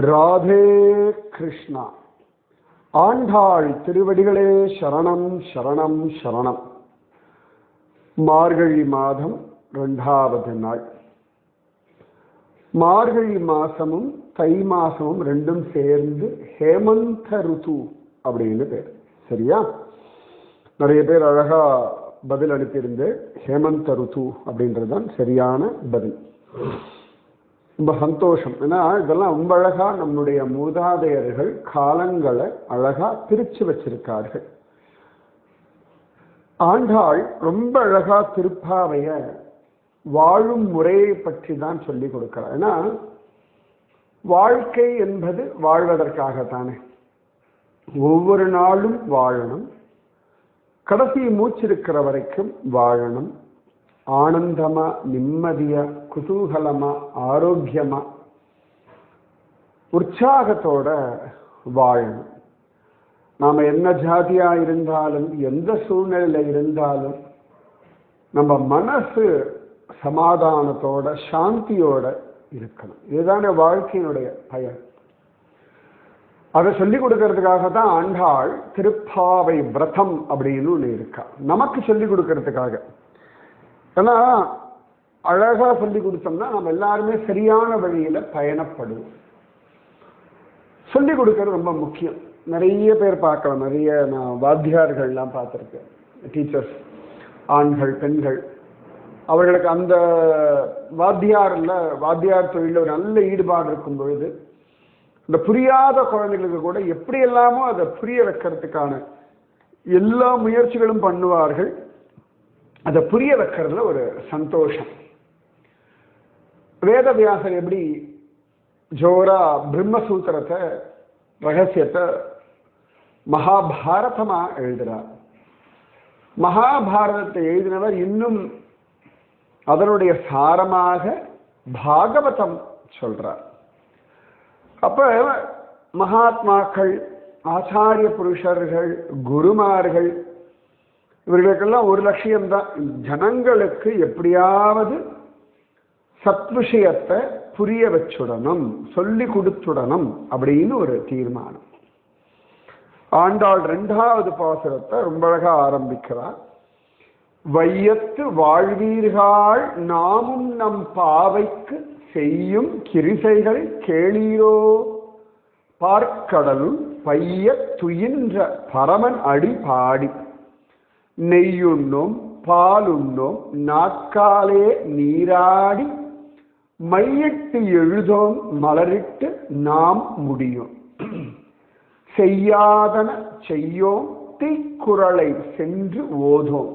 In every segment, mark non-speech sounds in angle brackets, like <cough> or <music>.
ராதே கிருஷ்ணா. ஆண்டாள் திருவடிகளே சரணம் சரணம் சரணம். மார்கழி மாதம் ரெண்டாவது நாள். மார்கழி மாசமும் தை மாசமும் ரெண்டும் சேர்ந்து ஹேமந்த ருது அப்படின்னு பேர். சரியா? நிறைய பேர் அழகா பதில் அனுப்பியிருந்து ஹேமந்த ருது அப்படின்றது தான் சரியான பதில். ரொம்ப சந்தோஷம். ஏன்னா இதெல்லாம் ரொம்ப அழகா நம்முடைய மூதாதையர்கள் காலங்களை அழகா பிரிச்சு வச்சிருக்கார்கள். ஆண்டாள் ரொம்ப அழகா திருப்பாவைய வாழும் முறையை பற்றி தான் சொல்லி கொடுக்கிறார் ஏன்னா வாழ்க்கை என்பது வாழ்வதற்காகத்தானே. ஒவ்வொரு நாளும் வாழணும். கடைசி மூச்சிருக்கிற வரைக்கும் வாழணும். ஆனந்தமா நிம்மதியா குதூகலமா ஆரோக்கியமா உற்சாகத்தோட வாழணும். நாம் என்ன ஜாதியாக இருந்தாலும் எந்த சூழ்நிலையில இருந்தாலும் நம்ம மனசு சமாதானத்தோட சாந்தியோட இருக்கணும். இதுதானே வாழ்க்கையினுடைய பயன். அதை சொல்லிக் கொடுக்கறதுக்காக தான் ஆண்டாள் திருப்பாவை விரதம் அப்படின்னு ஒன்று இருக்கா. நமக்கு சொல்லிக் கொடுக்கறதுக்காக. ஏன்னா அழகா சொல்லி கொடுத்தோம்னா நம்ம எல்லாருமே சரியான வழியில பயணப்படுவோம் சொல்லி கொடுக்கறது ரொம்ப முக்கியம். நிறைய பேர் பார்க்கலாம். நிறைய நான் வாத்தியார்கள்லாம் பார்த்துருக்கேன். டீச்சர்ஸ் ஆண்கள் பெண்கள். அவர்களுக்கு அந்த வாத்தியாரில் வாத்தியார் தொழிலில் ஒரு நல்ல ஈடுபாடு இருக்கும் பொழுது இந்த புரியாத குழந்தைகளுக்கு கூட எப்படி எல்லாமோ அதை புரிய வைக்கிறதுக்கான எல்லா முயற்சிகளும் பண்ணுவார்கள். அதை புரிய வைக்கிறதுல ஒரு சந்தோஷம். வேதவியாசர் எப்படி ஜோரா பிரம்மசூத்திரத்தை ரகசியத்தை மகாபாரதமா எழுதுறார். மகாபாரதத்தை எழுதினவர் இன்னும் அதனுடைய சாரமாக பாகவதம் சொல்றார். அப்ப மகாத்மாக்கள் ஆச்சாரிய புருஷர்கள் குருமார்கள் இவர்களுக்கெல்லாம் ஒரு லட்சியம்தான். ஜனங்களுக்கு எப்படியாவது சத் விஷயத்தை புரிய வச்சுடணும் சொல்லி கொடுத்துடணும் அப்படின்னு ஒரு தீர்மானம். ஆண்டாள் ரெண்டாவது பாசுரத்தை ரொம்ப அழகா ஆரம்பிக்கிறார் வையத்து வாழ்வீர்கள் நாமும் நம் பாவைக்கு செய்யும் கிரிசைகள் கேளீரோ? பார்க்கடலுள் பைய துயின்ற பரமன் அடி பாடி. நெய்யுண்ணும் பாலுண்ணும் நாற்காலே நீராடி மையிட்டு எழுதோம் மலரிட்டு நாம் முடியும். செய்யாதன செய்யோம் தீக்குறளை சென்று ஓதோம்.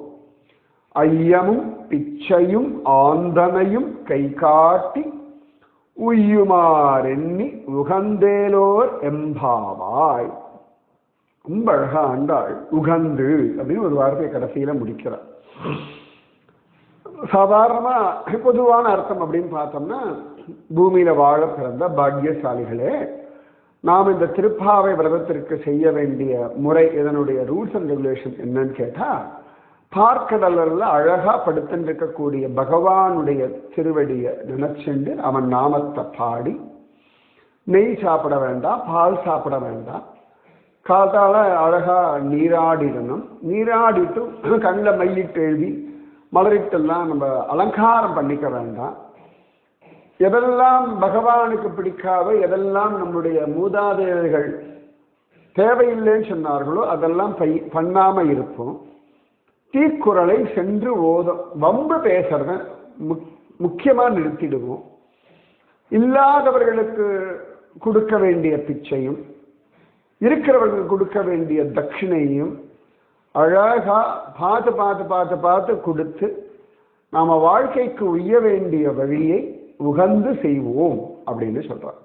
ஐயமும் பிச்சையும் ஆந்தனையும் கை காட்டி உய்யுமாறெண்ணி உகந்தேலோர் எம்பாவாய். ரொம்ப அழகா ஆண்டாள் உகந்து அப்படின்னு ஒரு வார்த்தையை கடைசியில முடிக்கிறார். சாதாரணமா பொதுவான அர்த்தம் அப்படின்னு பார்த்தோம்னா பூமியில வாழ பிறந்த பாக்கியசாலிகளே நாம் இந்த திருப்பாவை விரதத்திற்கு செய்ய வேண்டிய முறை இதனுடைய ரூல்ஸ் அண்ட் ரெகுலேஷன் என்னன்னு கேட்டா பார்க்கடலில் அழகா படுத்துட்டு இருக்கக்கூடிய பகவானுடைய திருவடியை நினைச்சுண்டு அவன் நாமத்தை பாடி நெய் சாப்பிட வேண்டாம் பால் சாப்பிட வேண்டாம். காத்தால அழகா நீராடிடணும். நீராடிட்டு கண்ணில் மையிட்டு எழுதி மலரிட்டெல்லாம் நம்ம அலங்காரம் பண்ணிக்க வேண்டாம். எதெல்லாம் பகவானுக்கு பிடிக்காதோ எதெல்லாம் நம்முடைய மூதாதையர்கள் தேவையில்லைன்னு சொன்னார்களோ அதெல்லாம் பை பண்ணாமல் இருப்போம். தீக்குறளை சென்று ஓதும். வம்பு பேசுறத முக்கியமாக நிறுத்திடுவோம். இல்லாதவர்களுக்கு கொடுக்க வேண்டிய பிச்சையும் இருக்கிறவர்களுக்கு கொடுக்க வேண்டிய தட்சிணையும் அழகா பார்த்து பார்த்து பார்த்து பார்த்து கொடுத்து நாம வாழ்க்கைக்கு உய்ய வேண்டிய வழியை உகந்து செய்வோம் அப்படின்னு சொல்றார்.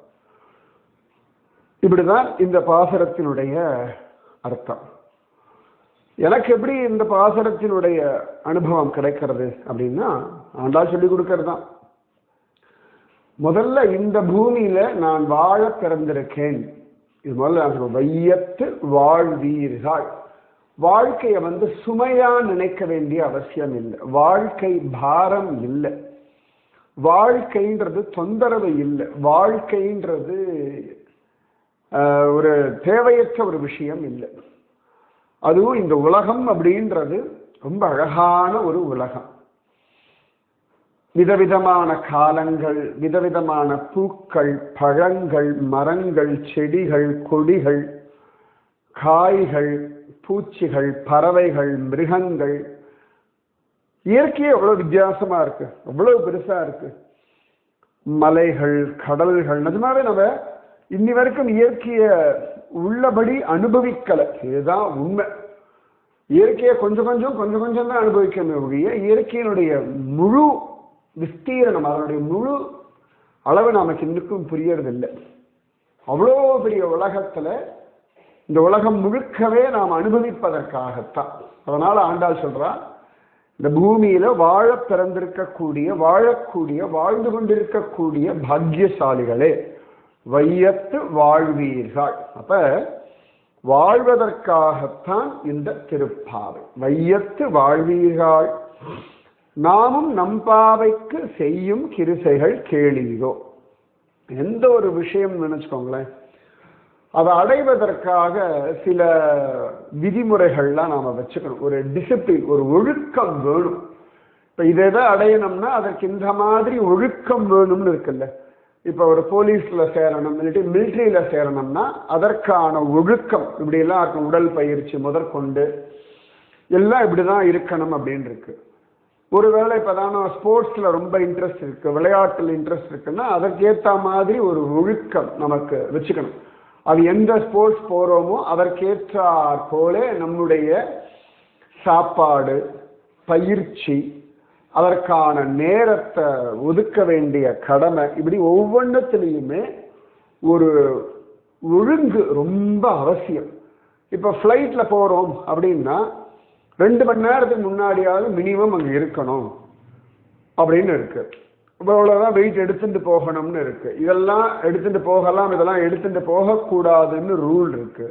இப்படிதான் இந்த பாசரத்தினுடைய அர்த்தம். எனக்கு எப்படி இந்த பாசரத்தினுடைய அனுபவம் கிடைக்கிறது அப்படின்னா ஆண்டா சொல்லி கொடுக்கறது தான் முதல்ல இந்த பூமியில நான் வாழ பிறந்திருக்கேன். இது முதல்ல நான் வையத்து வாழ்வீர்கள். வாழ்க்கையை வந்து சுமையா நினைக்க வேண்டிய அவசியம் இல்லை. வாழ்க்கை பாரம் இல்லை. வாழ்க்கைன்றது தொந்தரவு இல்லை. வாழ்க்கைன்றது ஒரு தேவையற்ற ஒரு விஷயம் இல்லை. அதுவும் இந்த உலகம் அப்படின்றது ரொம்ப அழகான ஒரு உலகம். விதவிதமான காலங்கள் விதவிதமான பூக்கள் பழங்கள் மரங்கள் செடிகள் கொடிகள் காய்கள் பூச்சிகள் பறவைகள் மிருகங்கள். இயற்கையே எவ்வளோ வித்தியாசமா இருக்கு. எவ்வளோ பெருசா இருக்கு. மலைகள் கடல்கள் நிஜமாவே நம்ம இன்னி வரைக்கும் இயற்கைய உள்ளபடி அனுபவிக்கலை. இதுதான் உண்மை. இயற்கையை கொஞ்சம் கொஞ்சம் கொஞ்சம் கொஞ்சம் தான் அனுபவிக்கணும் ஒழிய இயற்கையினுடைய முழு விஸ்தீரணம் அதனுடைய முழு அளவு நமக்கு இன்னுக்கும் புரியறதில்லை. அவ்வளோ பெரிய உலகத்தில் இந்த உலகம் முழுக்கவே நாம் அனுபவிப்பதற்காகத்தான். அதனால் ஆண்டாள் சொல்கிறா இந்த பூமியில வாழ பிறந்திருக்கக்கூடிய வாழக்கூடிய வாழ்ந்து கொண்டிருக்கக்கூடிய பாக்கியசாலிகளே வையத்து வாழ்வீர்கள். அப்ப வாழ்வதற்காகத்தான் இந்த திருப்பாவை. வையத்து வாழ்வீர்கள். நாமும் நம்பாவைக்கு செய்யும் கிருசைகள் கேளீரோ. எந்த ஒரு விஷயம் நினைச்சுக்கோங்களேன். அதை அடைவதற்காக சில விதிமுறைகள்லாம் நாம் வச்சுக்கணும். ஒரு டிசிப்ளின் ஒரு ஒழுக்கம் வேணும். இப்போ இதை எதை அடையணும்னா அதற்கு இந்த மாதிரி ஒழுக்கம் வேணும்னு இருக்குல்ல. இப்போ ஒரு போலீஸில் சேரணும் இல்லாட்டி மிலிட்ரியில் சேரணும்னா அதற்கான ஒழுக்கம் இப்படியெல்லாம் இருக்கும் உடல் பயிற்சி முதற்கொண்டு எல்லாம் இப்படி தான் இருக்கணும் அப்படின்னு இருக்கு. ஒருவேளை இப்பதான் ஸ்போர்ட்ஸில் ரொம்ப இன்ட்ரெஸ்ட் இருக்குது விளையாட்டில் இன்ட்ரெஸ்ட் இருக்குன்னா அதற்கேற்ற மாதிரி ஒரு ஒழுக்கம் நமக்கு வச்சுக்கணும். அது எந்த ஸ்போர்ட்ஸ் போகிறோமோ அதற்கேற்றாற் போல நம்முடைய சாப்பாடு பயிற்சி அதற்கான நேரத்தை ஒதுக்க வேண்டிய கடமை இப்படி ஒவ்வொன்றத்துலேயுமே ஒரு ஒழுங்கு ரொம்ப அவசியம். இப்போ ஃப்ளைட்டில் போகிறோம் அப்படின்னா ரெண்டு மணி நேரத்துக்கு முன்னாடியாவது மினிமம் அங்கே இருக்கணும் அப்படின்னு இருக்குது இவ்வளவுதான் வெயிட் எடுத்துட்டு போகணும்னு இருக்கு. இதெல்லாம் எடுத்துட்டு போகலாம் இதெல்லாம் எடுத்துட்டு போகக்கூடாதுன்னு ரூல் இருக்கு.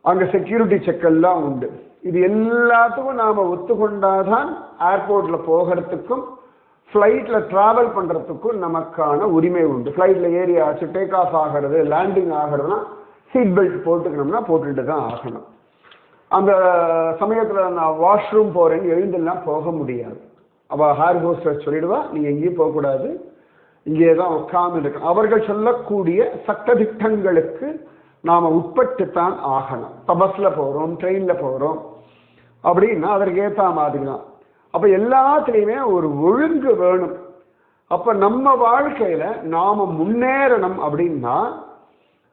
அங்க செக்யூரிட்டி செக்கெல்லாம் உண்டு. இது எல்லாத்துக்கும் நாம ஒத்துக்கொண்டாதான் ஏர்போர்ட்ல போகிறதுக்கும் ஃப்ளைட்டில் ட்ராவல் பண்ணுறதுக்கும் நமக்கான உரிமை உண்டு. ஃப்ளைட்டில் ஏறி ஆச்சு டேக் ஆஃப் ஆகிறது லேண்டிங் ஆகிறதுனா சீட் பெல்ட் போட்டுக்கணும்னா போட்டுட்டு தான் ஆகணும். அந்த சமயத்தில் நான் வாஷ்ரூம் போகிறேன்னு எழுந்தெல்லாம் போக முடியாது. அவள் ஹேர் ஹோஸ்டர் சொல்லிடுவா நீ எங்கேயும் போகக்கூடாது இங்கே தான் உட்கார்ந்து இருக்கணும் அவர்கள் சொல்லக்கூடிய சட்டதிட்டங்களுக்கு நாம் உட்பட்டுத்தான் ஆகணும். தபஸில் போகிறோம் ட்ரெயினில் போகிறோம் அப்படின்னா அதற்கு ஏற்ற மாதிரி தான் அப்போ எல்லாத்துலேயுமே ஒரு ஒழுங்கு வேணும். அப்போ நம்ம வாழ்க்கையில் நாம் முன்னேறணும் அப்படின்னா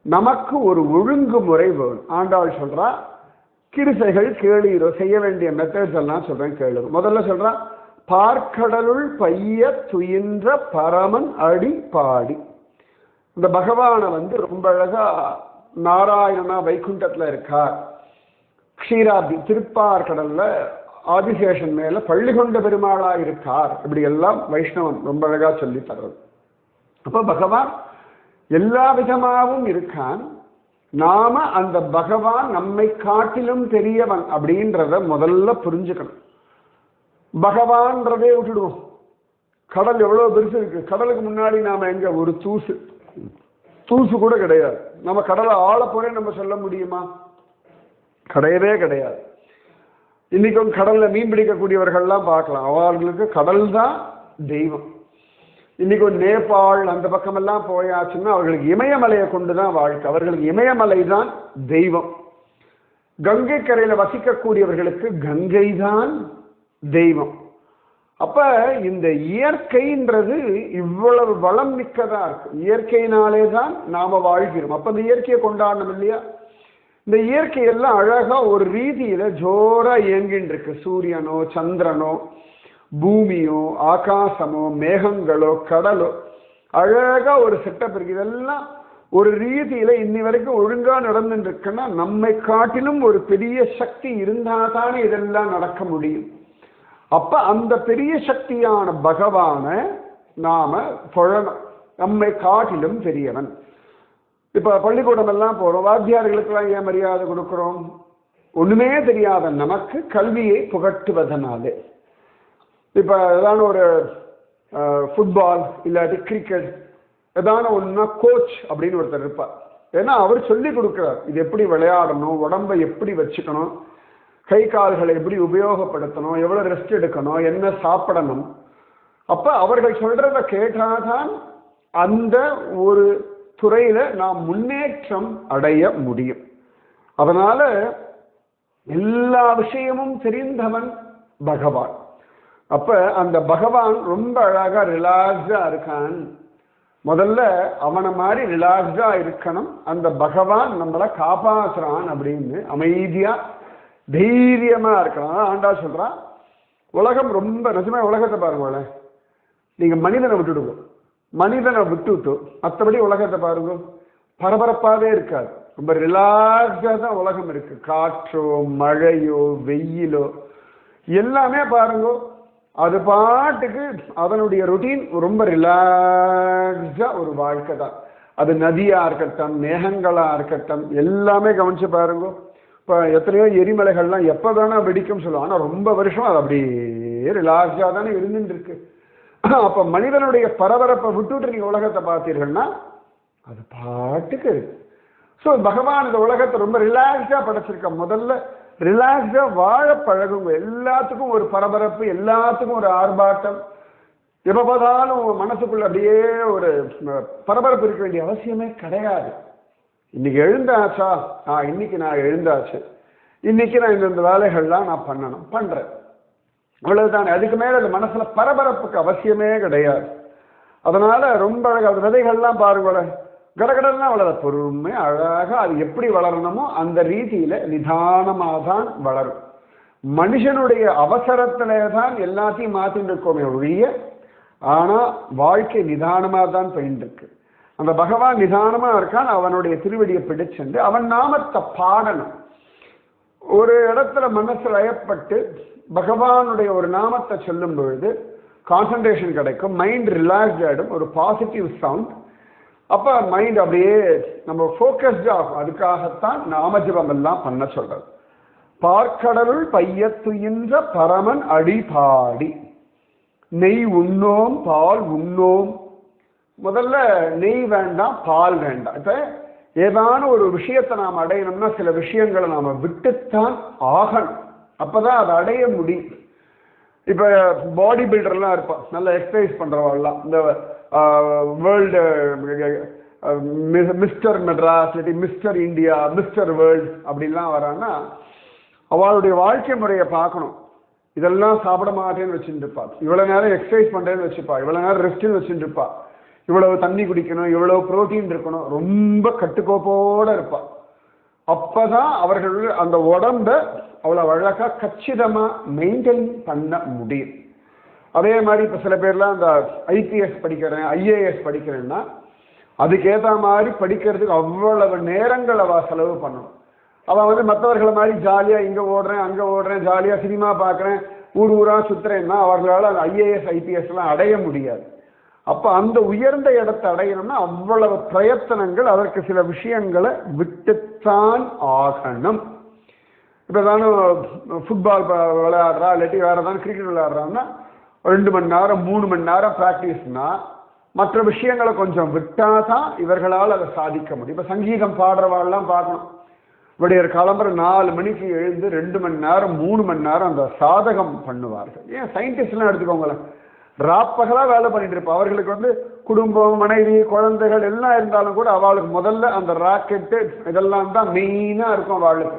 நமக்கு ஒரு ஒழுங்குமுறை வேணும். ஆண்டாள் சொல்கிறா கிருசைகள் கேளுகிறோம் செய்ய வேண்டிய மெத்தட்ஸ் எல்லாம் சொல்கிறேன் கேளுங்க முதல்ல சொல்கிறான் பார்க்கடலுள் பைய துயின்ற பரமன் அடி பாடி. இந்த பகவானை வந்து ரொம்ப அழகா நாராயணனா வைகுண்டத்தில் இருக்கார். க்ஷீராப்தி திருப்பார்கடல்ல ஆதிசேஷன் மேல பள்ளி கொண்ட பெருமாளா இருக்கார். இப்படி எல்லாம் வைஷ்ணவன் ரொம்ப அழகா சொல்லி தர்றது. அப்ப பகவான் எல்லா விதமாகவும் இருக்கான். நாம அந்த பகவான் நம்மை காட்டிலும் பெரியவன் அப்படின்றத முதல்ல புரிஞ்சுக்கணும். பகவான்றதே விட்டுடுவோம். கடல் எவ்வளோ பெருசு இருக்கு. கடலுக்கு முன்னாடி நாம எங்க? ஒரு தூசு. தூசு கூட கிடையாது. நம்ம கடலை ஆழப்போறே நம்ம சொல்ல முடியுமா? கிடையவே கிடையாது. இன்னைக்கும் கடல்ல மீன் பிடிக்கக்கூடியவர்கள்லாம் பார்க்கலாம். அவர்களுக்கு கடல் தான் தெய்வம். இன்னைக்கும் நேபாள் அந்த பக்கமெல்லாம் போயாச்சுன்னா அவர்களுக்கு இமயமலையை கொண்டு தான் வாழ்க்கை. அவர்களுக்கு இமயமலை தான் தெய்வம். கங்கை கரையில் வசிக்கக்கூடியவர்களுக்கு கங்கை தான் தெய்வம். அப்ப இந்த இயற்கைன்றது இவ்வளவு வளம் மிக்கதா இருக்கு. இயற்கையினாலே தான் நாம வாழ்கிறோம். அப்ப இந்த இயற்கையை கொண்டாடணும் இல்லையா? இந்த இயற்கை எல்லாம் அழகா ஒரு ரீதியில ஜோரா இயங்கின்னு இருக்கு சூரியனோ சந்திரனோ பூமியோ ஆகாசமோ மேகங்களோ கடலோ. அழகா ஒரு செட்டப் இருக்கு. இதெல்லாம் ஒரு ரீதியில இன்னி வரைக்கும் ஒழுங்கா நடந்துட்டு இருக்குன்னா நம்மை காட்டிலும் ஒரு பெரிய சக்தி இருந்தாதானே இதெல்லாம் நடக்க முடியும். அப்ப அந்த பெரிய சக்தியான பகவான நாம தொழணும் நம்மை காட்டிலும் பெரியவன். இப்ப பள்ளிக்கூடம் எல்லாம் போறோம் வாத்தியார்களுக்கெல்லாம் ஏன் மரியாதை கொடுக்கிறோம்? ஒண்ணுமே தெரியாத நமக்கு கல்வியை புகட்டுவதனாலே. இப்ப ஏதான ஒரு ஃபுட்பால் இல்லாட்டி கிரிக்கெட் ஏதான ஒண்ணுனா கோச் அப்படின்னு ஒருத்தர் இருப்பார். ஏன்னா அவர் சொல்லி கொடுக்குறார் இது எப்படி விளையாடணும் உடம்பை எப்படி வச்சுக்கணும் கை கால்களை எப்படி உபயோகப்படுத்தணும் எவ்வளோ ரெஸ்ட் எடுக்கணும் என்ன சாப்பிடணும். அப்போ அவர்கள் சொல்கிறத கேட்டால்தான் அந்த ஒரு துறையில் நாம் முன்னேற்றம் அடைய முடியும். அதனால் எல்லா விஷயமும் தெரிந்தவன் பகவான். அப்போ அந்த பகவான் ரொம்ப அழகாக ரிலாக்ஸாக இருக்கான். முதல்ல அவனை மாதிரி ரிலாக்ஸாக இருக்கணும். அந்த பகவான் நம்மளை காப்பாற்றுறான் அப்படின்னு அமைதியாக தைரியமாக இருக்கலாம் ஆண்டா சொல்கிறான் உலகம் ரொம்ப நிஜமாக உலகத்தை பாருங்களேன் நீங்கள் மனிதனை விட்டுடுங்க. மனிதனை விட்டுவிட்டு மற்றபடி உலகத்தை பாருங்க. பரபரப்பாகவே இருக்காது. ரொம்ப ரிலாக்ஸாக தான் உலகம் இருக்குது காற்றோ மழையோ வெயிலோ எல்லாமே பாருங்க. அது பாட்டுக்கு அதனுடைய ரொட்டீன் ரொம்ப ரிலாக்ஸாக ஒரு வாழ்க்கை தான். அது நதியாக இருக்கட்டும் மேகங்களாக இருக்கட்டும் எல்லாமே கவனிச்சு பாருங்க. இப்போ எத்தனையோ எரிமலைகள்லாம் எப்போ வேணா வெடிக்கும் சொல்லுவோம் ஆனால் ரொம்ப வருஷம் அது அப்படியே ரிலாக்ஸாக தானே இருந்துட்டுருக்கு. அப்போ மனிதனுடைய பரபரப்பை விட்டுட்டு நீங்கள் உலகத்தை பார்த்தீர்கள்னா அது பாட்டுக்கு இருக்கு. ஸோ பகவான் இந்த உலகத்தை ரொம்ப ரிலாக்ஸாக படைச்சிருக்க. முதல்ல ரிலாக்ஸாக வாழ பழகுங்க. எல்லாத்துக்கும் ஒரு பரபரப்பு எல்லாத்துக்கும் ஒரு ஆர்ப்பாட்டம். எப்போ பார்த்தாலும் மனசுக்குள்ள அப்படியே ஒரு பரபரப்பு இருக்க வேண்டிய அவசியமே கிடையாது. இன்னைக்கு எழுந்தாச்சா? ஆ இன்னைக்கு நான் எழுந்தாச்சு. இன்னைக்கு நான் இந்தந்த வேலைகள்லாம் நான் பண்ணணும். பண்ணுறேன் அவ்வளவுதானே. அதுக்கு மேலே அது மனசில் பரபரப்புக்கு அவசியமே கிடையாது. அதனால் ரொம்ப அழகாக அது விதைகள்லாம் பாருங்களேன். கடகடலாம் வளர பொறுமை அழகாக அது எப்படி வளரணுமோ அந்த ரீதியில் நிதானமாக தான் வளரும். மனுஷனுடைய அவசரத்திலே தான் எல்லாத்தையும் மாற்றிட்டு இருக்கோமே ஒழிய ஆனால் வாழ்க்கை நிதானமாக தான் போயிட்டு அந்த பகவான் நிதானமா இருக்கான் அவனுடைய திருவடியை பிடிச்சென்று அவன் நாமத்தை பாடணும். ஒரு இடத்துல மனசு அயப்பட்டு பகவானுடைய ஒரு நாமத்தை சொல்லும் பொழுது கான்சன்ட்ரேஷன் கிடைக்கும் மைண்ட் ரிலாக்ஸ்ட் ஆகிடும் ஒரு பாசிட்டிவ் சவுண்ட் அப்போ மைண்ட் அப்படியே நம்ம ஃபோக்கஸ்ட் ஆகும். அதுக்காகத்தான் நாமஜபம் எல்லாம் பண்ண சொல்றது. பார்க்கடலுள் பையத்துயின்ற பரமன் அடிபாடி. நெய் உண்ணோம் பால் உண்ணோம் முதல்ல நெய் வேண்டாம் பால் வேண்டாம். இப்போ ஏதான ஒரு விஷயத்தை நாம் அடையணும்னா சில விஷயங்களை நாம் விட்டுத்தான் ஆகணும். அப்போ தான் அதை அடைய முடியும். இப்போ பாடி பில்டர்லாம் இருப்பான். நல்லா எக்ஸசைஸ் பண்ணுறவாள்லாம் இந்த வேர்ல்டு மிஸ்டர் மெட்ராஸ் இல்லாட்டி மிஸ்டர் இந்தியா மிஸ்டர் வேர்ல்டு அப்படின்லாம் வரான்னா அவளுடைய வாழ்க்கை முறையை பார்க்கணும். இதெல்லாம் சாப்பிட மாட்டேன்னு வச்சுட்டு இருப்பா. இவ்வளோ நேரம் எக்ஸசைஸ் பண்ணுறேன்னு வச்சுப்பா. இவ்வளோ நேரம் ரெஸ்ட்டுன்னு வச்சுட்டு இருப்பா. இவ்வளவு தண்ணி குடிக்கணும் இவ்வளவு புரோட்டீன் இருக்கணும் ரொம்ப கட்டுக்கோப்போட இருப்பா. அப்பதான் அவர்கள் அந்த உடம்ப அவ்வளவு அழகா கச்சிதமா மெயின்டைன் பண்ண முடியும். அதே மாதிரி இப்ப சில பேர்லாம் அந்த ஐபிஎஸ் படிக்கிறேன் ஐஏஎஸ் படிக்கிறேன்னா அதுக்கேற்ற மாதிரி படிக்கிறதுக்கு அவ்வளவு நேரங்கள் அவ செலவு பண்ணணும் அவன் வந்து மற்றவர்களை மாதிரி ஜாலியா இங்க ஓடுறேன் அங்க ஓடுறேன் ஜாலியா சினிமா பார்க்குறேன் ஊர் ஊரா சுத்துறேன்னா அவர்களால் அந்த ஐஏஎஸ் ஐபிஎஸ் எல்லாம் அடைய முடியாது. அப்போ அந்த உயர்ந்த இடத்தை அடையணும்னா அவ்வளவு பிரயத்தனங்கள் அதற்கு சில விஷயங்களை விட்டுத்தான் ஆகணும். இப்போ தானே ஃபுட்பால் விளையாடுறா இல்லாட்டி வேறு ஏதாவது கிரிக்கெட் விளையாடுறான்னா ரெண்டு மணி நேரம் மூணு மணி நேரம் ப்ராக்டிஸ்னா மற்ற விஷயங்களை கொஞ்சம் விட்டால் தான் இவர்களால் அதை சாதிக்க முடியும். இப்போ சங்கீதம் பாடுறவாள்லாம் பார்க்கணும் விடையர் கிளம்புற நாலு மணிக்கு எழுந்து ரெண்டு மணி நேரம் மூணு மணி நேரம் அந்த சாதகம் பண்ணுவார்கள். ஏன்? சயின்டிஸ்ட்லாம் எடுத்துக்கோங்களேன். ராப்பகலா வேலை பண்ணிட்டு இருப்பா. அவர்களுக்கு வந்து குடும்பம் மனைவி குழந்தைகள் எல்லாம் இருந்தாலும் கூட அவளுக்கு முதல்ல அந்த ராக்கெட்டு இதெல்லாம் தான் மெயினா இருக்கும் அவளுக்கு.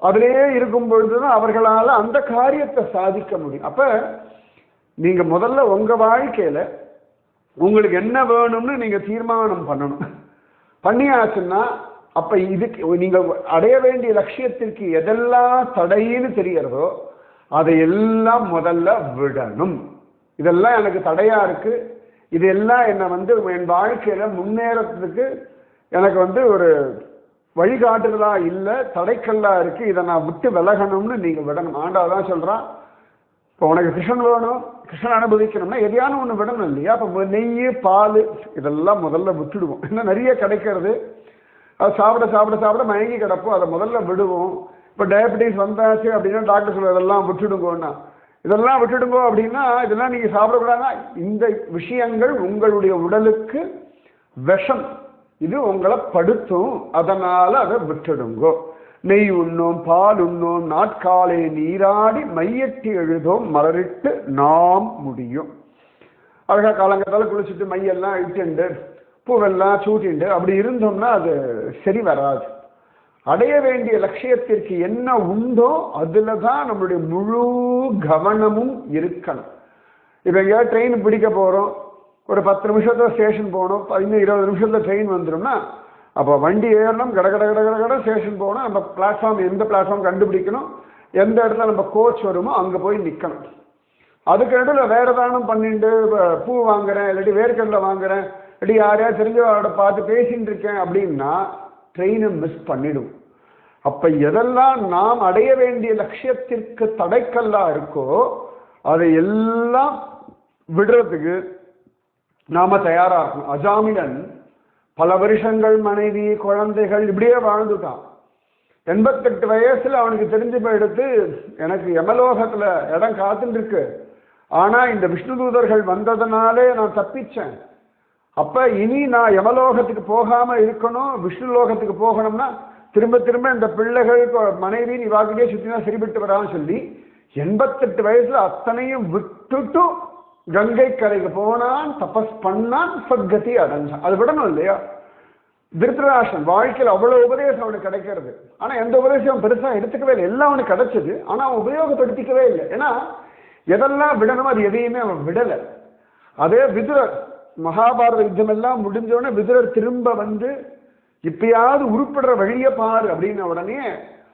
அதிலேயே இருக்கும் பொழுதுதான் அவர்களால அந்த காரியத்தை சாதிக்க முடியும். அப்ப நீங்க முதல்ல உங்க வாழ்க்கையில உங்களுக்கு என்ன வேணும்னு நீங்க தீர்மானம் பண்ணணும். பண்ணியாச்சுன்னா அப்ப இதுக்கு நீங்க அடைய வேண்டிய லட்சியத்திற்கு எதெல்லாம் தடைன்னு தெரியறதோ அதையெல்லாம் முதல்ல விடணும். இதெல்லாம் எனக்கு தடையா இருக்கு. இதெல்லாம் என்னை வந்து என் வாழ்க்கையில முன்னேறத்துக்கு எனக்கு வந்து ஒரு வழிகாட்டுதலா இல்லை தடைக்கல்லா இருக்கு. இதை நான் விட்டு விலகணும்னு நீங்க விடணும். ஆண்டாதான் சொல்றான் இப்போ உனக்கு கிருஷ்ணன் வேணும் கிருஷ்ணன் அனுபவிக்கணும்னா எதையான ஒன்று விடணும் இல்லையா? அப்போ நெய் பால் இதெல்லாம் முதல்ல விட்டுடுவோம். இன்னும் நிறைய கிடைக்கிறது. அது சாப்பிட சாப்பிட சாப்பிட மயங்கி கிடப்போம். அதை முதல்ல விடுவோம். இப்போ டயபெட்டிஸ் வந்தாச்சு அப்படின்னா டாக்டர் சொல்ல இதெல்லாம் விட்டுடுங்கோன்னா. இதெல்லாம் விட்டுடுங்கோ அப்படின்னா இதெல்லாம் நீங்கள் சாப்பிடக்கூடாதுன்னா இந்த விஷயங்கள் உங்களுடைய உடலுக்கு விஷம். இது உங்களை படுத்தும். அதனால் அதை விட்டுடுங்கோ. நெய் உண்ணோம் பால் உண்ணோம் நாட்காலே நீராடி மையட்டி எழுதோம் மலரிட்டு நாம் முடியும். அழகா காலங்கத்தால் குளிச்சுட்டு மையெல்லாம் இட்டுண்டு பூவெல்லாம் சூட்டிண்டு அப்படி இருந்தோம்னா அது சரி வராது. அடைய வேண்டிய லட்சியத்திற்கு என்ன உண்டோ அதுல தான் நம்மளுடைய முழு கவனமும் இருக்கணும். இப்போ எங்கேயாவது ட்ரெயின் பிடிக்க போகிறோம் ஒரு பத்து நிமிஷத்தில் ஸ்டேஷன் போகணும். பதினஞ்சு இருபது நிமிஷத்தில் ட்ரெயின் வந்துடும்னா அப்போ வண்டி ஏறணும். கட கட கட கட கட ஸ்டேஷன் போகணும் நம்ம பிளாட்ஃபார்ம் எந்த பிளாட்ஃபார்ம் கண்டுபிடிக்கணும்? எந்த இடத்துல நம்ம கோச் வருமோ அங்கே போய் நிற்கணும் அதுக்கு நடுவில் வேறு தானம் பண்ணிட்டு பூ வாங்குறேன் இல்லாட்டி வேர்க்கடலை வாங்குறேன் இல்லாட்டி யாரையா தெரிஞ்சவரோட பார்த்து பேசிகிட்டு இருக்கேன் அப்படின்னா ட்ரெயினை மிஸ் பண்ணிடும். அப்ப எதெல்லாம் நாம் அடைய வேண்டிய லட்சியத்திற்கு தடைக்கல்லா இருக்கோ அதை எல்லாம் விடுறதுக்கு நாம தயாராகும் இருக்கணும் அஜாமிலன் பல வருஷங்கள் மனைவி குழந்தைகள் இப்படியே வாழ்ந்துட்டான். எண்பத்தெட்டு வயசுல அவனுக்கு தெரிஞ்சு போயிடுத்து எனக்கு யமலோகத்துல இடம் காத்துட்டு இருக்கு. ஆனா இந்த விஷ்ணு தூதர்கள் வந்ததுனாலே நான் தப்பிச்சேன். அப்ப இனி நான் யமலோகத்துக்கு போகாம இருக்கணும் விஷ்ணு லோகத்துக்கு போகணும்னா திரும்ப திரும்ப இந்த பிள்ளைகள் கொ- மனைவி இவாகிட்டே சுத்தினா சரிபட்டு வரான்னு சொல்லி எண்பத்தெட்டு வயசுல அத்தனையும் விட்டுட்டு கங்கை கரைக்கு போனான் தபஸ் பண்ணான் சத்கதி அடைஞ்சான் அது விடணும் இல்லையா? திருத்தராஷ்டிரன் வாழ்க்கையில் அவ்வளவு உபதேசம் அவனுக்கு கிடைக்கிறது. ஆனா எந்த உபதேசம் அவன் பெருசா எடுத்துக்கவே இல்லை. எல்லாம் அவனுக்கு கிடைச்சது. ஆனா அவன் உபயோகப்படுத்திக்கவே இல்லை. ஏன்னா எதெல்லாம் விடணுமோ அது எதையுமே அவன் விடலை. அதே விதுரர் மகாபாரத யுத்தம் எல்லாம் முடிஞ்ச விதுரர் திரும்ப வந்து இப்பயாவது உருப்படுற வழியை பாரு அப்படின்ன உடனே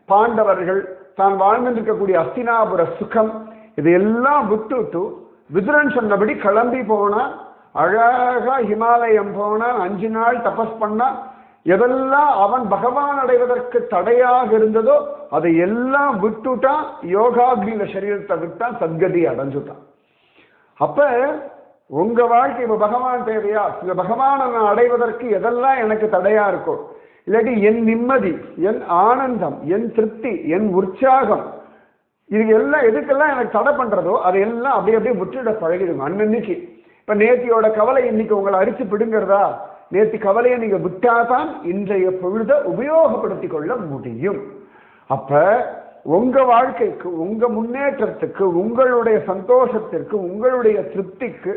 பாண்டவர்கள் தான் வாழ்ந்திருக்கக்கூடிய அஸ்தினாபுர சுகம் இதையெல்லாம் விட்டுட்டு விதுரன் சொன்னபடி கிளம்பி போனான் அழகா ஹிமாலயம் போனா அஞ்சு நாள் தபஸ் பண்ணா எதெல்லாம் அவன் பகவான் அடைவதற்கு தடையாக இருந்ததோ அதை எல்லாம் விட்டுட்டான். யோகாக்னியில சரீரத்தை விட்டான் சத்கதி அடைஞ்சுட்டான். அப்ப உங்க வாழ்க்கை இப்போ பகவான் தேவையா? இந்த பகவானை நான் அடைவதற்கு எதெல்லாம் எனக்கு தடையா இருக்கோ? இல்லாட்டி என் நிம்மதி என் ஆனந்தம் என் திருப்தி என் உற்சாகம் இது எல்லாம் எதுக்கெல்லாம் எனக்கு தடை பண்றதோ அதையெல்லாம் அப்படியே அப்படியே முற்றிட பழகிடுங்க அன்னன்னைக்கு. இப்ப நேத்தியோட கவலை இன்னைக்கு உங்களை அரிச்சு பிடுங்கிறதா? நேத்தி கவலையை நீங்க விட்டாதான் இன்றைய பொழுத உபயோகப்படுத்தி கொள்ள முடியும். அப்ப உங்க வாழ்க்கைக்கு உங்க முன்னேற்றத்துக்கு உங்களுடைய சந்தோஷத்திற்கு உங்களுடைய திருப்திக்கு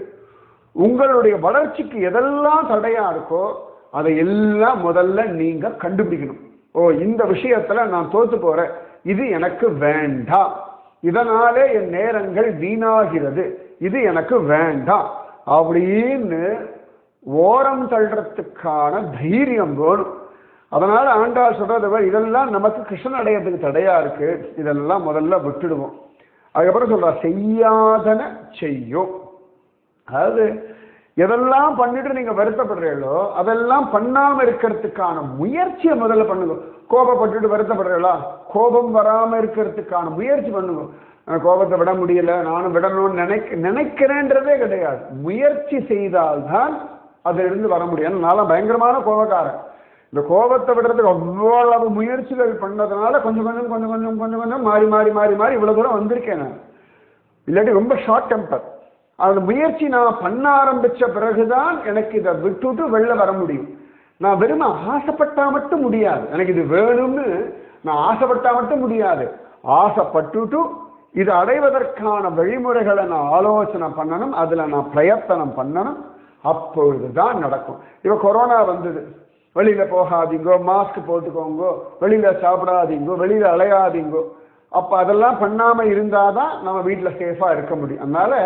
உங்களுடைய வளர்ச்சிக்கு எதெல்லாம் தடையா இருக்கோ அதை எல்லாம் முதல்ல நீங்க கண்டுபிடிக்கணும். ஓ இந்த விஷயத்துல நான் தோத்து போறேன். இது எனக்கு வேண்டாம் இதனாலே என் நேரங்கள் வீணாகிறது. இது எனக்கு வேண்டாம் அப்படின்னு ஓரம் தள்ளுறதுக்கான தைரியம் வேணும். அதனால ஆண்டாள் சொல்றது இதெல்லாம் நமக்கு கிருஷ்ணன் அடையிறதுக்கு தடையா இருக்கு. இதெல்லாம் முதல்ல விட்டுடுவோம். அதுக்கப்புறம் சொல்றா செய்யாதன செய்யும். அதாவது எதெல்லாம் பண்ணிட்டு நீங்க வருத்தப்படுறீங்களோ அதெல்லாம் பண்ணாம இருக்கிறதுக்கான முயற்சியை முதல்ல பண்ணுங்க. கோபப்பட்டுட்டு வருத்தப்படுறீங்களா கோபம் வராம இருக்கிறதுக்கான முயற்சி பண்ணுங்க. கோபத்தை விட முடியல நானும் விடணும்னு நினைக்க நினைக்கிறேன்றதே கிடையாது. முயற்சி செய்தால்தான் அதிலிருந்து வர முடியும். நான்லாம் பயங்கரமான கோபக்காரன். இந்த கோபத்தை விடுறதுக்கு அவ்வளவு முயற்சிகள் பண்ணதுனால கொஞ்சம் கொஞ்சம் கொஞ்சம் கொஞ்சம் கொஞ்சம் கொஞ்சம் மாறி மாறி மாறி மாறி இவ்வளவு தூரம் வந்திருக்கேன் நான். இல்லாட்டி ரொம்ப ஷார்ட் டெம்பர் அந்த முயற்சி நான் பண்ண ஆரம்பித்த பிறகுதான் எனக்கு இதை விட்டுட்டு வெளில வர முடியும். நான் வெறும் ஆசைப்பட்டா மட்டும் முடியாது. எனக்கு இது வேணும்னு நான் ஆசைப்பட்டா மட்டும் முடியாது. ஆசைப்பட்டுட்டு இது அடைவதற்கான வழிமுறைகளை நான் ஆலோசனை பண்ணணும் அதில் நான் பிரயத்தனம் பண்ணணும். அப்பொழுதுதான் நடக்கும். இப்போ கொரோனா வந்தது. வெளியில் போகாதீங்கோ மாஸ்க் போட்டுக்கோங்கோ வெளியில் சாப்பிடாதீங்கோ வெளியில் அலையாதீங்கோ. அப்போ அதெல்லாம் பண்ணாமல் இருந்தால் தான் நம்ம வீட்டில் சேஃபாக இருக்க முடியும். அதனால்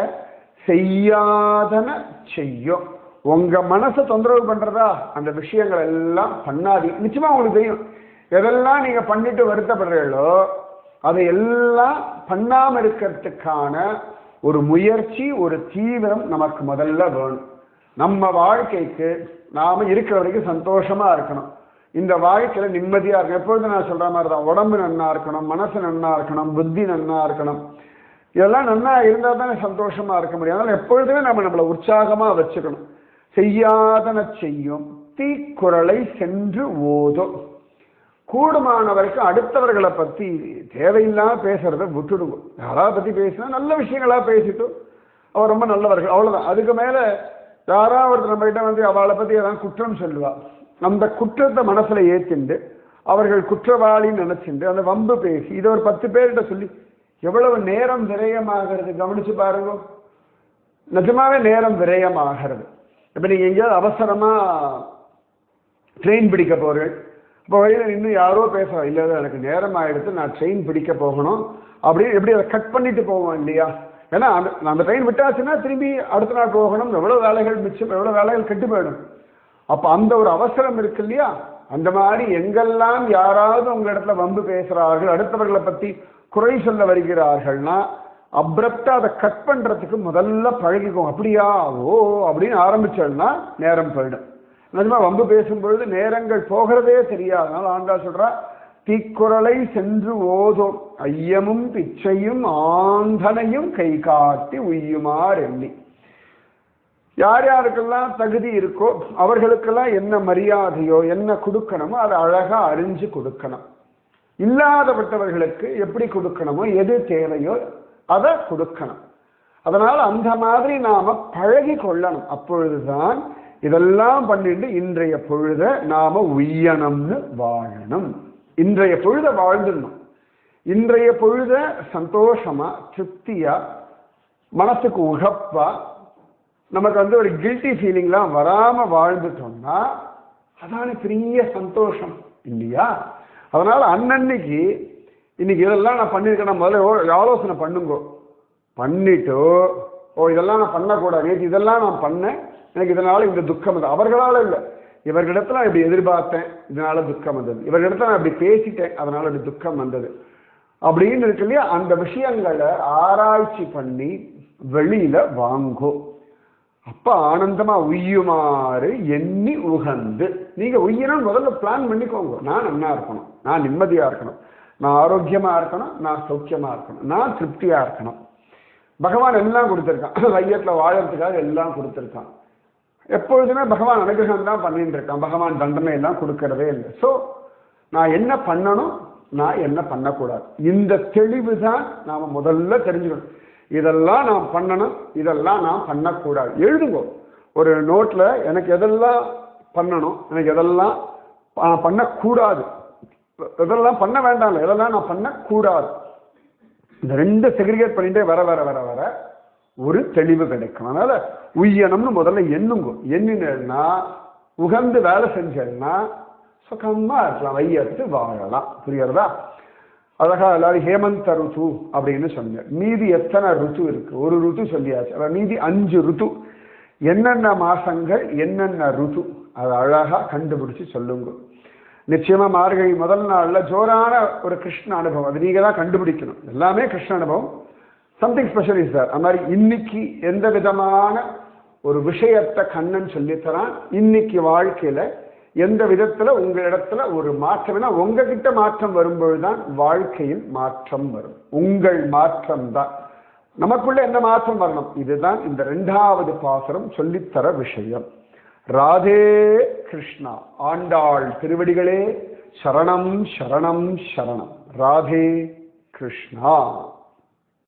செய்யாதன செய்யும். உங்க மனசை தொந்தரவு பண்றதா? அந்த விஷயங்கள் எல்லாம் பண்ணாதீங்க நிச்சயமா உங்களுக்கு தெரியும். எதெல்லாம் நீங்க பண்ணிட்டு வருத்தப்படுறீங்களோ அதை எல்லாம் பண்ணாம இருக்கிறதுக்கான ஒரு முயற்சி ஒரு தீவிரம் நமக்கு முதல்ல வேணும். நம்ம வாழ்க்கைக்கு நாம இருக்கிற வரைக்கும் சந்தோஷமா இருக்கணும். இந்த வாழ்க்கையில நிம்மதியா இருக்கணும். எப்பொழுது நான் சொல்ற மாதிரி தான் உடம்பு நன்னா இருக்கணும் மனசு நன்னா இருக்கணும் புத்தி நன்னா இருக்கணும். இதெல்லாம் நல்லா இருந்தால் தானே சந்தோஷமாக இருக்க முடியும். அதனால் எப்பொழுதுமே நம்ம நம்மளை உற்சாகமாக வச்சுக்கணும். செய்யாதன செய்யும். தீக்குறளை சென்று ஓதும். கூடுமானவருக்கு அடுத்தவர்களை பற்றி தேவையில்லாம பேசுகிறத விட்டுடுவோம். யாராவது பற்றி பேசினா நல்ல விஷயங்களாக பேசிட்டு அவர் ரொம்ப நல்லவர்கள். அவ்வளோதான் அதுக்கு மேலே யாராவது ஒருத்தர் நம்மகிட்ட வந்து அவளை பற்றி ஏதாவது குற்றம் சொல்லுவாள் அந்த குற்றத்தை மனசில் ஏற்றிண்டு அவர்கள் குற்றவாளின்னு நினச்சிட்டு அந்த வம்பு பேசி இதை ஒரு பத்து பேர்கிட்ட சொல்லி எவ்வளவு நேரம் விரயமாகிறது? கவனிச்சு பாருங்க. நிஜமாவே நேரம் விரயமாகிறது. இப்போ நீங்கள் எங்கேயாவது அவசரமாக ட்ரெயின் பிடிக்க போறீர்கள் இப்போ வழியில் இன்னும் யாரோ பேச இல்லை எனக்கு நேரம் ஆகிடுத்து நான் ட்ரெயின் பிடிக்க போகணும். அப்படின்னு எப்படி அதை கட் பண்ணிட்டு போவோம் இல்லையா? ஏன்னா அந்த அந்த ட்ரெயின் விட்டாச்சுன்னா திரும்பி அடுத்த நாள் போகணும். எவ்வளோ வேலைகள் மிச்சம் எவ்வளோ வேலைகள் கெட்டு போயிடும். அப்போ அந்த ஒரு அவசரம் இருக்கு இல்லையா? அந்த மாதிரி எங்கெல்லாம் யாராவது உங்களிடத்துல வம்பு பேசுறார்கள் அடுத்தவர்களை பத்தி குறை சொல்ல வருகிறார்கள்னா அப்ரப்டா அதை கட் பண்றதுக்கு முதல்ல பழகிக்கும் அப்படியா? ஓ அப்படின்னு ஆரம்பிச்சோம்னா நேரம் போயிடும். நிஜமா வம்பு பேசும்பொழுது நேரங்கள் போகிறதே தெரியாது. அதனால ஆண்டா சொல்றா தீக்குறளை சென்று ஓதும் ஐயமும் பிச்சையும் ஆந்தனையும் கை காட்டி உய்யுமாறு எண்ணி. யார் யாருக்கெல்லாம் தகுதி இருக்கோ அவர்களுக்கெல்லாம் என்ன மரியாதையோ என்ன கொடுக்கணுமோ அதை அழகாக அறிஞ்சு கொடுக்கணும். இல்லாதப்பட்டவர்களுக்கு எப்படி கொடுக்கணுமோ எது தேவையோ அதை கொடுக்கணும். அதனால் அந்த மாதிரி நாம் பழகி கொள்ளணும். அப்பொழுதுதான் இதெல்லாம் பண்ணிட்டு இன்றைய பொழுத நாம் உய்யணும்னு வாழணும். இன்றைய பொழுத வாழ்ந்துடணும். இன்றைய பொழுத சந்தோஷமாக திருப்தியாக மனசுக்கு உகப்பாக நமக்கு வந்து ஒரு கில்ட்டி ஃபீலிங்லாம் வராமல் வாழ்ந்துட்டோம்னா அதான பெரிய சந்தோஷம் இல்லையா? அதனால் அன்னன்னைக்கு இன்னைக்கு இதெல்லாம் நான் பண்ணியிருக்கேன் முதல்ல ஓ- ஆலோசனை பண்ணுங்கோ. பண்ணிட்டு ஓ இதெல்லாம் நான் பண்ணக்கூடாது. நேற்று இதெல்லாம் நான் பண்ணேன். எனக்கு இதனால் இந்த துக்கம் வந்தது. அவர்களால் இல்லை. இவர்களிடத்தில் நான் இப்படி எதிர்பார்த்தேன். இதனால் துக்கம் வந்தது. இவர்களிடத்தில் நான் இப்படி பேசிட்டேன். அதனால் இப்படி துக்கம் வந்தது. அப்படின்னு இருக்கு இல்லையா? அந்த விஷயங்களை ஆராய்ச்சி பண்ணி வெளியில் வாங்கும் அப்ப ஆனந்தமா உய்யுமாறு எண்ணி உகந்து. நீங்க உய்யணும்னு முதல்ல பிளான் பண்ணிக்கோங்க. நான் நல்லா இருக்கணும். நான் நிம்மதியா இருக்கணும். நான் ஆரோக்கியமா இருக்கணும். நான் சௌக்கியமா இருக்கணும். நான் திருப்தியா இருக்கணும். பகவான் எல்லாம் கொடுத்துருக்கான். ஐயத்தில் <laughs> வாழறதுக்காக எல்லாம் கொடுத்துருக்கான். எப்பொழுதுமே பகவான் அனுகிரகம் தான் பண்ணிட்டு இருக்கான். பகவான் தண்டனை எல்லாம் கொடுக்கறதே இல்லை. ஸோ நான் என்ன பண்ணணும்? நான் என்ன பண்ணக்கூடாது. இந்த தெளிவு தான் நாம் முதல்ல தெரிஞ்சுக்கணும். இதெல்லாம் நான் பண்ணணும் இதெல்லாம் நான் பண்ணக்கூடாது. எழுதுங்கோ. ஒரு நோட்டில் எனக்கு எதெல்லாம் பண்ணணும் எனக்கு எதெல்லாம் பண்ணக்கூடாது. இதெல்லாம் பண்ண வேண்டாம்ல இதெல்லாம் நான் பண்ணக்கூடாது. இந்த ரெண்டு செக்ரிகேட் பண்ணிகிட்டே வர வர வர வர ஒரு தெளிவு கிடைக்கும். அதனால் உய்யனம்னு முதல்ல எண்ணுங்க. எண்ணினா உகந்து வேலை செஞ்சேன்னா சுகமாக இருக்கலாம் வையத்து வாழலாம். புரியுறதா அழகா எல்லாரும் ஹேமந்த ருத்து அப்படின்னு சொன்னேன் மீதி எத்தனை ருத்து இருக்கு? ஒரு ருத்து சொல்லியாச்சு. அதான் மீதி அஞ்சு ருத்து. என்னென்ன மாசங்கள் என்னென்ன ருத்து? அதை அழகா கண்டுபிடிச்சு சொல்லுங்க. நிச்சயமா மார்கழி முதல் நாள்ல ஜோரான ஒரு கிருஷ்ண அனுபவம். அது நீங்க தான் கண்டுபிடிக்கணும். எல்லாமே கிருஷ்ண அனுபவம். சம்திங் ஸ்பெஷல் இஸ் சார் அது மாதிரி இன்னைக்கு எந்த விதமான ஒரு விஷயத்தை கண்ணன் சொல்லித்தரான்? இன்னைக்கு வாழ்க்கையில எந்த விதத்துல உங்களிடத்துல ஒரு மாற்றம்னா உங்ககிட்ட மாற்றம் வரும்பொழுதுதான் வாழ்க்கையில் மாற்றம் வரும். உங்கள் மாற்றம் தான் நமக்குள்ள என்ன மாற்றம் வரணும்? இதுதான் இந்த ரெண்டாவது பாசுரம் சொல்லித்தர விஷயம். ராதே கிருஷ்ணா ஆண்டாள் திருவடிகளே சரணம் சரணம் சரணம். ராதே கிருஷ்ணா.